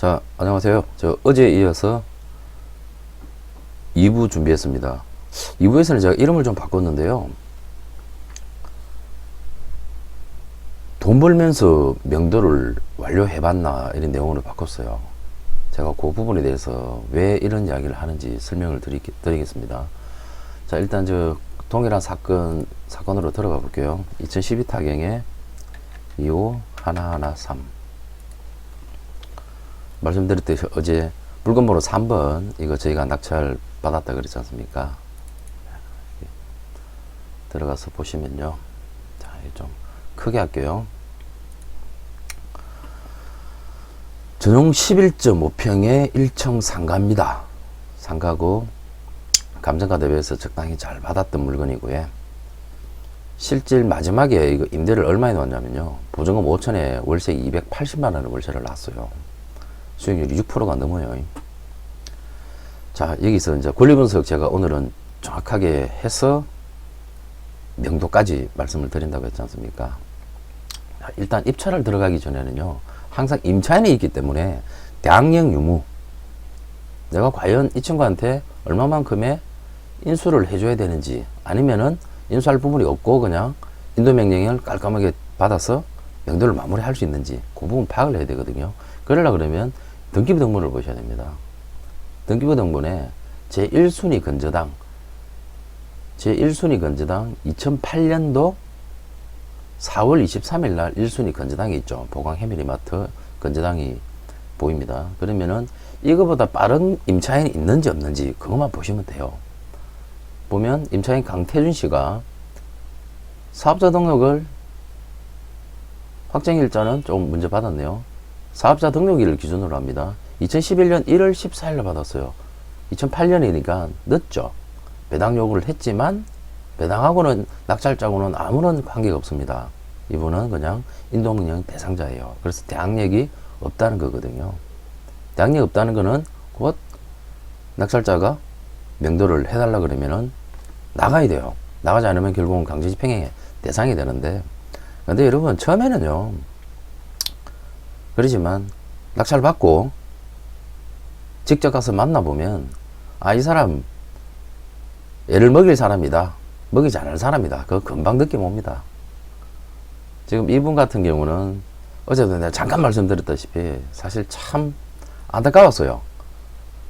자, 안녕하세요. 저 어제에 이어서 2부 준비했습니다. 2부에서는 제가 이름을 좀 바꿨는데요. 돈 벌면서 명도를 완료해 봤나 이런 내용으로 바꿨어요. 제가 그 부분에 대해서 왜 이런 이야기를 하는지 설명을 드리, 드리겠습니다. 자, 일단 저 동일한 사건, 사건으로 들어가 볼게요. 2012 타경에 25 113 말씀드렸듯이 어제 물건 번호 3번 이거 저희가 낙찰 받았다 그랬지 않습니까? 들어가서 보시면요. 자, 좀 크게 할게요. 전용 11.5평의 1층 상가입니다. 상가고 감정가 대비해서 적당히 잘 받았던 물건이고요. 실질 마지막에 이거 임대를 얼마에 넣었냐면요. 보증금 5천에 월세 280만 원을 월세를 놨어요. 수익률이 6%가 넘어요. 자, 여기서 이제 권리 분석 제가 오늘은 정확하게 해서 명도까지 말씀을 드린다고 했지 않습니까? 자, 일단 입찰을 들어가기 전에는요, 항상 임차인이 있기 때문에 대학령 유무, 내가 과연 이 친구한테 얼마만큼의 인수를 해줘야 되는지, 아니면은 인수할 부분이 없고 그냥 인도 명령을 깔끔하게 받아서 명도를 마무리할 수 있는지, 그 부분 파악을 해야 되거든요. 그러려 그러면 등기부 등본을 보셔야 됩니다. 등기부 등본에 제1순위 건저당, 제1순위 건저당 2008년도 4월 23일 날 1순위 건저당이 있죠. 보강 해밀리마트 건저당이 보입니다. 그러면은 이거보다 빠른 임차인이 있는지 없는지 그것만 보시면 돼요. 보면 임차인 강태준 씨가 사업자 등록을 확정일자는 좀 문제 받았네요. 사업자 등록일을 기준으로 합니다. 2011년 1월 14일로 받았어요. 2008년이니까 늦죠. 배당 요구를 했지만 배당하고는 낙찰자고는 아무런 관계가 없습니다. 이분은 그냥 인도명령 대상자예요. 그래서 대항력이 없다는 거거든요. 대항력 없다는 거는 곧 낙찰자가 명도를 해달라 그러면은 나가야 돼요. 나가지 않으면 결국은 강제집행의 대상이 되는데 근데 여러분 처음에는요 그러지만 낙찰 받고 직접 가서 만나보면 아 이 사람 애를 먹일 사람이다. 먹이지 않을 사람이다. 그거 금방 느낌 옵니다. 지금 이분 같은 경우는 어제도 내가 잠깐 말씀드렸다시피 사실 참 안타까웠어요.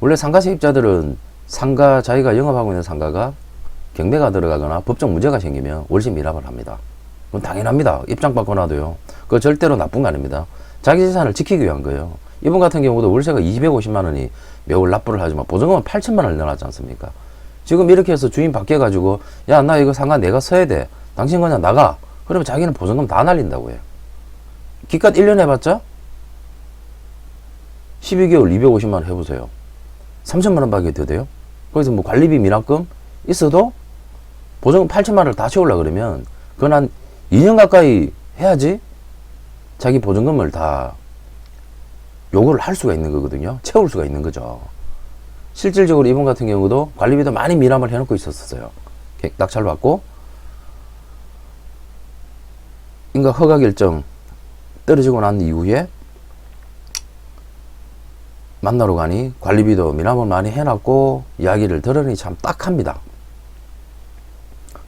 원래 상가 세입자들은 상가 자기가 영업하고 있는 상가가 경매가 들어가거나 법적 문제가 생기면 월세 미납을 합니다. 그건 당연합니다. 입장 바꿔놔도요. 그거 절대로 나쁜 거 아닙니다 자기 재산을 지키기 위한 거예요. 이분 같은 경우도 월세가 250만 원이 매월 납부를 하지만 보증금은 8천만 원을 넣어놨지 않습니까? 지금 이렇게 해서 주인 바뀌어가지고 야 나 이거 상가 내가 써야 돼. 당신 그냥 나가. 그러면 자기는 보증금 다 날린다고 해요. 기껏 1년 해봤자 12개월 250만 원 해보세요. 3천만 원밖에 더 돼요. 거기서 뭐 관리비 미납금 있어도 보증금 8천만 원을 다 채우려 그러면 그건 한 2년 가까이 해야지 자기 보증금을 다 요구를 할 수가 있는 거거든요. 채울 수가 있는 거죠. 실질적으로 이분 같은 경우도 관리비도 많이 미납을 해놓고 있었어요. 낙찰 받고 인가 허가 결정 떨어지고 난 이후에 만나러 가니 관리비도 미납을 많이 해놨고 이야기를 들으니 참 딱합니다.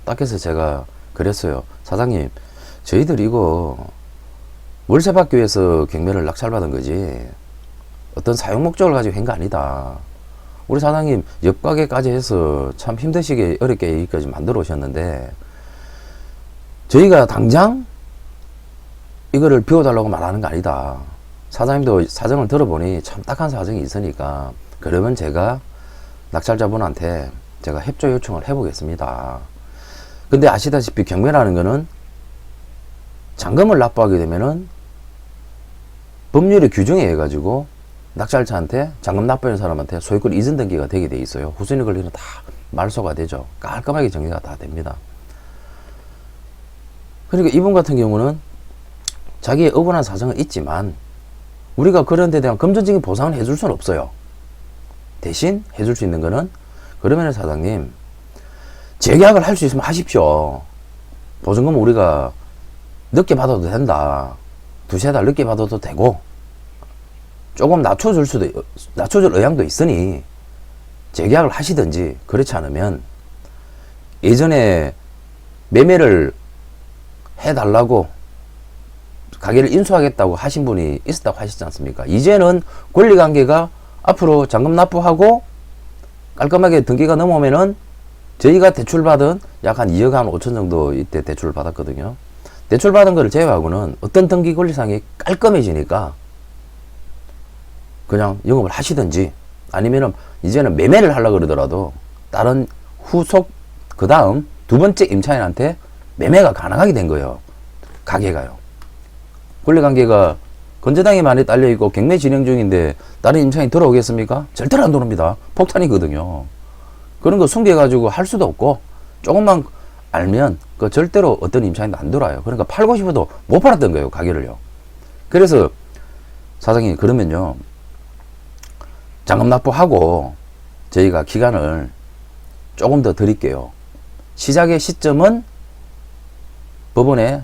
딱해서 제가 그랬어요. 사장님, 저희들 이거 월세 받기 위해서 경매를 낙찰받은 거지 어떤 사용 목적을 가지고 한 거 아니다. 우리 사장님 옆 가게까지 해서 참 힘드시게 어렵게 여기까지 만들어 오셨는데 저희가 당장 이거를 비워달라고 말하는 거 아니다. 사장님도 사정을 들어보니 참 딱한 사정이 있으니까 그러면 제가 낙찰자분한테 제가 협조 요청을 해보겠습니다. 근데 아시다시피 경매라는 거는 잔금을 납부하게 되면은 법률의 규정에 의해 가지고 낙찰자한테 잔금 납부한 사람한테 소유권 이전 등기가 되게 돼 있어요. 후순위 권리는 다 말소가 되죠. 깔끔하게 정리가 다 됩니다. 그러니까 이분 같은 경우는 자기의 억울한 사정은 있지만 우리가 그런 데 대한 금전적인 보상을 해줄 수는 없어요. 대신 해줄 수 있는 거는 그러면 사장님 재계약을 할 수 있으면 하십시오. 보증금 우리가 늦게 받아도 된다. 두세 달 늦게 받아도 되고 조금 낮춰줄 수도 낮춰줄 의향도 있으니 재계약을 하시든지 그렇지 않으면 예전에 매매를 해달라고 가게를 인수하겠다고 하신 분이 있었다고 하셨지 않습니까? 이제는 권리관계가 앞으로 잔금 납부하고 깔끔하게 등기가 넘어오면은 저희가 대출받은 약 한 2억 한 5천 정도 이때 대출을 받았거든요. 대출받은 거를 제외하고는 어떤 등기 권리상이 깔끔해지니까 그냥 영업을 하시든지 아니면은 이제는 매매를 하려고 그러더라도 다른 후속 그 다음 두 번째 임차인한테 매매가 가능하게 된 거예요. 가게가요. 권리관계가 건재당이 많이 딸려 있고 경매 진행 중인데 다른 임차인이 들어오겠습니까? 절대로 안 들어옵니다. 폭탄이거든요. 그런 거 숨겨가지고 할 수도 없고 조금만 알면 그 절대로 어떤 임차인도 안 들어와요. 그러니까 팔고 싶어도 못 팔았던 거예요. 가게를요. 그래서 사장님 그러면요. 잔금 납부하고 저희가 기간을 조금 더 드릴게요. 시작의 시점은 법원에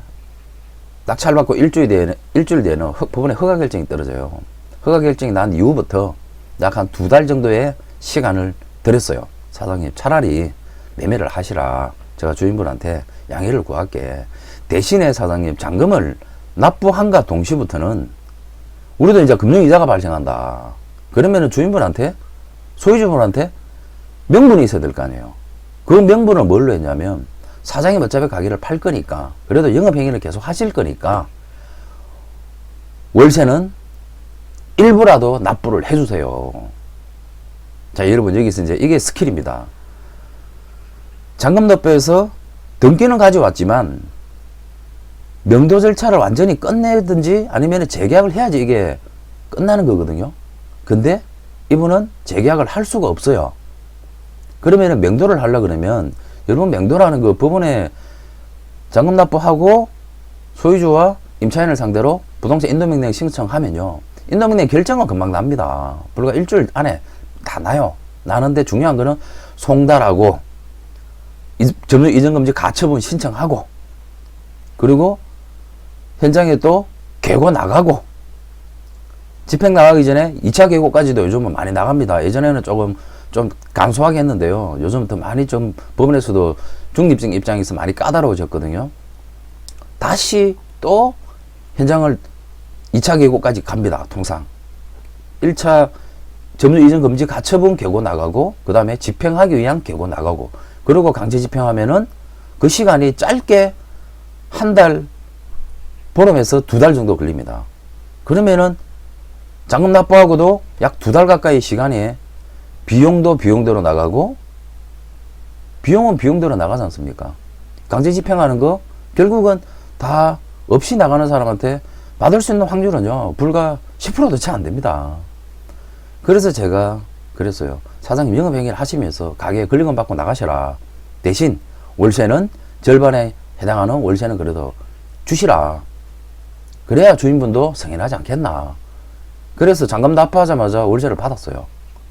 낙찰 받고 일주일 뒤에는, 일주일 허- 법원에 허가 결정이 떨어져요. 허가 결정이 난 이후부터 약 한 두 달 정도의 시간을 드렸어요. 사장님, 차라리 매매를 하시라. 제가 주인분한테 양해를 구할게. 대신에 사장님, 잔금을 납부한가 동시부터는 우리도 이제 금융이자가 발생한다. 그러면은 주인분한테, 소유주분한테 명분이 있어야 될 거 아니에요. 그 명분을 뭘로 했냐면, 사장님 어차피 가게를 팔 거니까, 그래도 영업행위를 계속 하실 거니까, 월세는 일부라도 납부를 해주세요. 자, 여러분, 여기서 이제 이게 스킬입니다. 잔금납부에서 등기는 가져왔지만, 명도 절차를 완전히 끝내든지 아니면 재계약을 해야지 이게 끝나는 거거든요. 근데 이분은 재계약을 할 수가 없어요. 그러면은 명도를 하려 그러면 여러분 명도라는 그 법원에 잔금 납부하고 소유주와 임차인을 상대로 부동산 인도명령 신청하면요. 인도명령 결정은 금방 납니다. 불과 일주일 안에 다 나요. 나는데 중요한 거는 송달하고 이- 점유 이전금지 가처분 신청하고 그리고 현장에 또 개고 나가고 집행 나가기 전에 2차 계고까지도 요즘은 많이 나갑니다. 예전에는 조금 좀 간소하게 했는데요. 요즘 더 많이 좀 법원에서도 중립적 입장에서 많이 까다로워졌거든요. 다시 또 현장을 2차 계고까지 갑니다. 통상. 1차 점유 이전 금지 가처분 계고 나가고 그 다음에 집행하기 위한 계고 나가고 그리고 강제 집행하면은 그 시간이 짧게 한 달 보름에서 두 달 정도 걸립니다. 그러면은 잔금 납부하고도 약 두 달 가까이 시간에 비용도 비용대로 나가고 비용은 비용대로 나가지 않습니까? 강제 집행하는 거 결국은 다 없이 나가는 사람한테 받을 수 있는 확률은요 불과 10%도 채 안 됩니다. 그래서 제가 그랬어요. 사장님 영업행위를 하시면서 가게에 권리금 받고 나가셔라. 대신 월세는 절반에 해당하는 월세는 그래도 주시라. 그래야 주인분도 승인하지 않겠나. 그래서 잔금 납부하자마자 월세를 받았어요.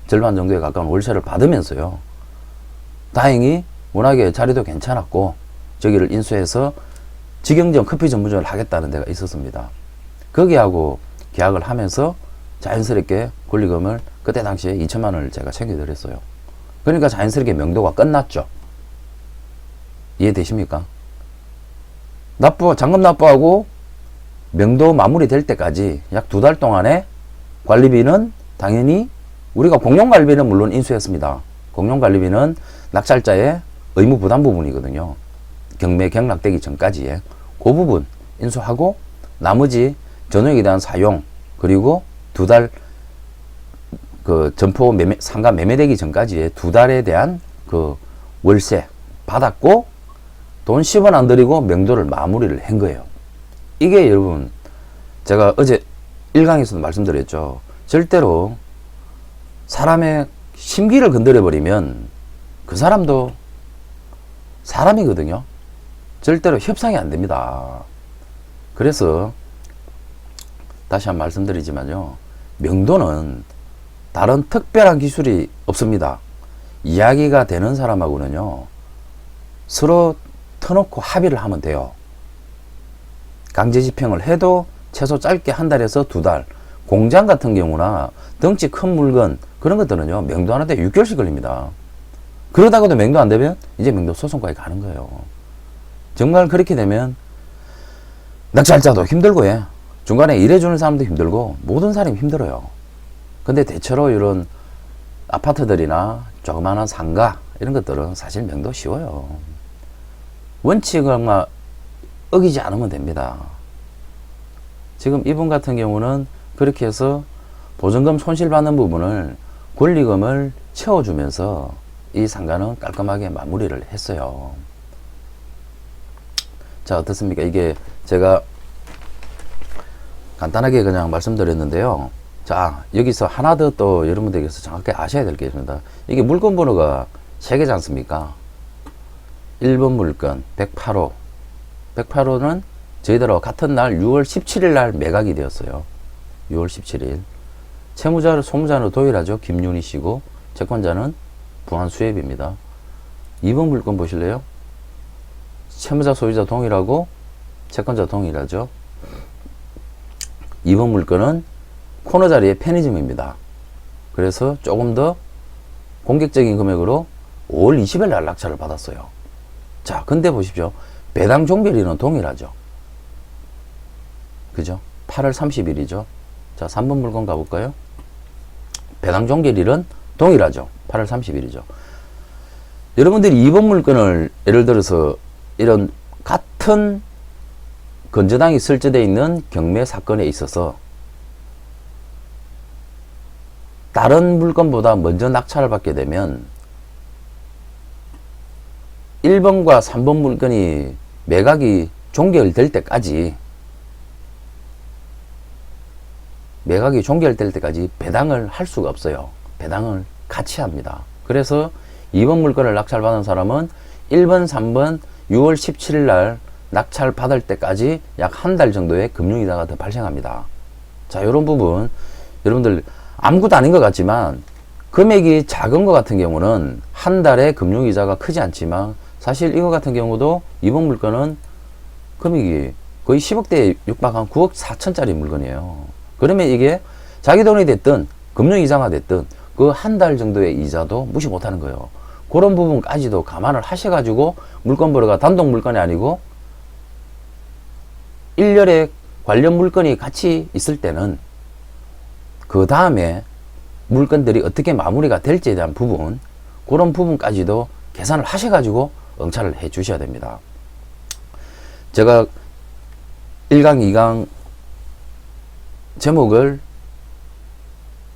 절반 정도에 가까운 월세를 받으면서요. 다행히 워낙에 자리도 괜찮았고 저기를 인수해서 직영점 커피 전문점을 하겠다는 데가 있었습니다. 거기하고 계약을 하면서 자연스럽게 권리금을 그때 당시에 2천만 원을 제가 챙겨드렸어요. 그러니까 자연스럽게 명도가 끝났죠. 이해되십니까? 납부, 잔금 납부하고 명도 마무리될 때까지 약 두 달 동안에 관리비는 당연히 우리가 공용관리비는 물론 인수했습니다. 공용관리비는 낙찰자의 의무 부담 부분이거든요. 경매 경락되기 전까지의 그 부분 인수하고 나머지 전용에 대한 사용 그리고 두 달 그 점포 매매 상가 매매되기 전까지의 두 달에 대한 그 월세 받았고 돈 10원 안 들이고 명도를 마무리를 한 거예요. 이게 여러분 제가 어제 일강에서도 말씀드렸죠. 절대로 사람의 심기를 건드려 버리면 그 사람도 사람이거든요. 절대로 협상이 안 됩니다. 그래서 다시 한번 말씀드리지만요. 명도는 다른 특별한 기술이 없습니다. 이야기가 되는 사람하고는요. 서로 터놓고 합의를 하면 돼요. 강제 집행을 해도 최소 짧게 한 달에서 두 달, 공장 같은 경우나 덩치 큰 물건 그런 것들은요 맹도하는데 6개월씩 걸립니다. 그러다가도 맹도 안 되면 이제 맹도 소송까지 가는 거예요. 정말 그렇게 되면 낙찰자도 힘들고 예. 중간에 일해주는 사람도 힘들고 모든 사람이 힘들어요. 근데 대체로 이런 아파트들이나 조그마한 상가 이런 것들은 사실 명도 쉬워요. 원칙을 어기지 않으면 됩니다. 지금 이분 같은 경우는 그렇게 해서 보증금 손실받는 부분을 권리금을 채워주면서 이 상가는 깔끔하게 마무리를 했어요. 자, 어떻습니까? 이게 제가 간단하게 그냥 말씀드렸는데요. 자, 여기서 하나 더 또 여러분들께서 정확하게 아셔야 될 게 있습니다. 이게 물건 번호가 세 개지 않습니까? 1번 물건 108호. 108호는 저희들하고 같은 날 6월 17일 날 매각이 되었어요. 6월 17일. 채무자를 소무자는 도일하죠. 김윤희 씨고 채권자는 부안 수협입니다. 2번 물건 보실래요? 채무자 소유자 동일하고 채권자 동일하죠. 2번 물건은 코너 자리에 편의점입니다. 그래서 조금 더 공격적인 금액으로 5월 20일 날 낙찰을 받았어요. 자, 근데 보십시오. 배당 종결일은 동일하죠. 그죠? 8월 30일이죠. 자, 3번 물건 가볼까요? 배당 종결일은 동일하죠. 8월 30일이죠. 여러분들이 2번 물건을 예를 들어서 이런 같은 건저당이 설치되어 있는 경매 사건에 있어서 다른 물건보다 먼저 낙찰을 받게 되면 1번과 3번 물건이 매각이 종결될 때까지 매각이 종결될 때까지 배당을 할 수가 없어요. 배당을 같이 합니다. 그래서 2번 물건을 낙찰받은 사람은 1번, 3번 6월 17일 날 낙찰 받을 때까지 약 한 달 정도의 금융이자가 더 발생합니다. 자, 이런 부분 여러분들 아무것도 아닌 것 같지만 금액이 작은 것 같은 경우는 한 달에 금융이자가 크지 않지만 사실 이거 같은 경우도 이번 물건은 금액이 거의 10억대에 육박한 9억 4천짜리 물건이에요. 그러면 이게 자기 돈이 됐든 금융이자가 됐든 그 한 달 정도의 이자도 무시 못하는 거예요. 그런 부분까지도 감안을 하셔가지고 물건 벌어가 단독 물건이 아니고 일렬에 관련 물건이 같이 있을 때는 그 다음에 물건들이 어떻게 마무리가 될지에 대한 부분 그런 부분까지도 계산을 하셔가지고 응찰을 해 주셔야 됩니다. 제가 1강, 2강 제목을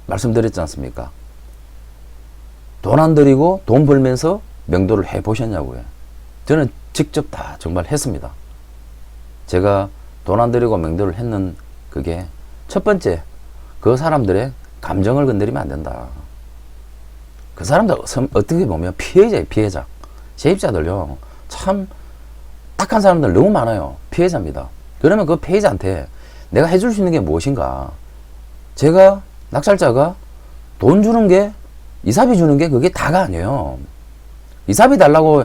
말씀드렸지 않습니까? 돈 안 들이고 돈 벌면서 명도를 해 보셨냐고요. 저는 직접 다 정말 했습니다. 제가 돈 안 들이고 명도를 했는 그게 첫 번째 그 사람들의 감정을 건드리면 안 된다. 그 사람들 선- 어떻게 보면 피해자예요, 피해자. 세입자들요, 참 딱한 사람들 너무 많아요. 피해자입니다. 그러면 그 피해자한테 내가 해줄 수 있는 게 무엇인가? 제가 낙찰자가 돈 주는 게 이사비 주는 게 그게 다가 아니에요. 이사비 달라고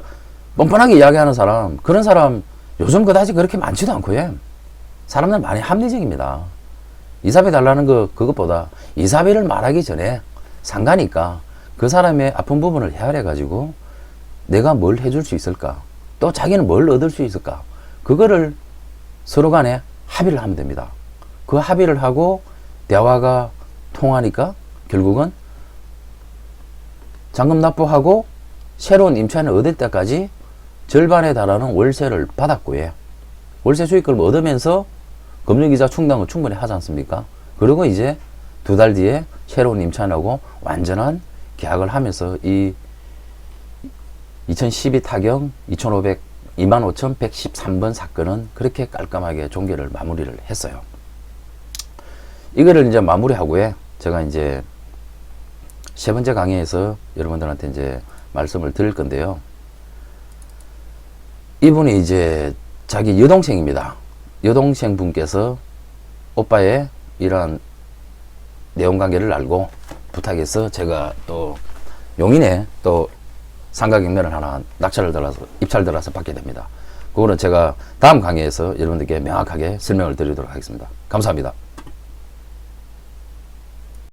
뻔뻔하게 이야기하는 사람, 그런 사람 요즘 그다지 그렇게 많지도 않고, 예. 사람들 많이 합리적입니다. 이사비 달라는 거, 그것보다 이사비를 말하기 전에 상가니까 그 사람의 아픈 부분을 헤아려가지고 내가 뭘 해줄 수 있을까? 또 자기는 뭘 얻을 수 있을까? 그거를 서로 간에 합의를 하면 됩니다. 그 합의를 하고 대화가 통하니까 결국은 잔금 납부하고 새로운 임차인을 얻을 때까지 절반에 달하는 월세를 받았고요. 월세 수익금을 얻으면서 금융이자 충당을 충분히 하지 않습니까? 그리고 이제 두 달 뒤에 새로운 임차인하고 완전한 계약을 하면서 이 2012 타경 2500 25,113번 사건은 그렇게 깔끔하게 종결을 마무리를 했어요. 이거를 이제 마무리하고에 제가 이제 세 번째 강의에서 여러분들한테 이제 말씀을 드릴 건데요. 이분이 이제 자기 여동생입니다. 여동생 분께서 오빠의 이러한 내용 관계를 알고 부탁해서 제가 또 용인에 또 상가 경매를 하나 낙찰을 들어서 입찰 들어서 받게 됩니다. 그거는 제가 다음 강의에서 여러분들께 명확하게 설명을 드리도록 하겠습니다. 감사합니다.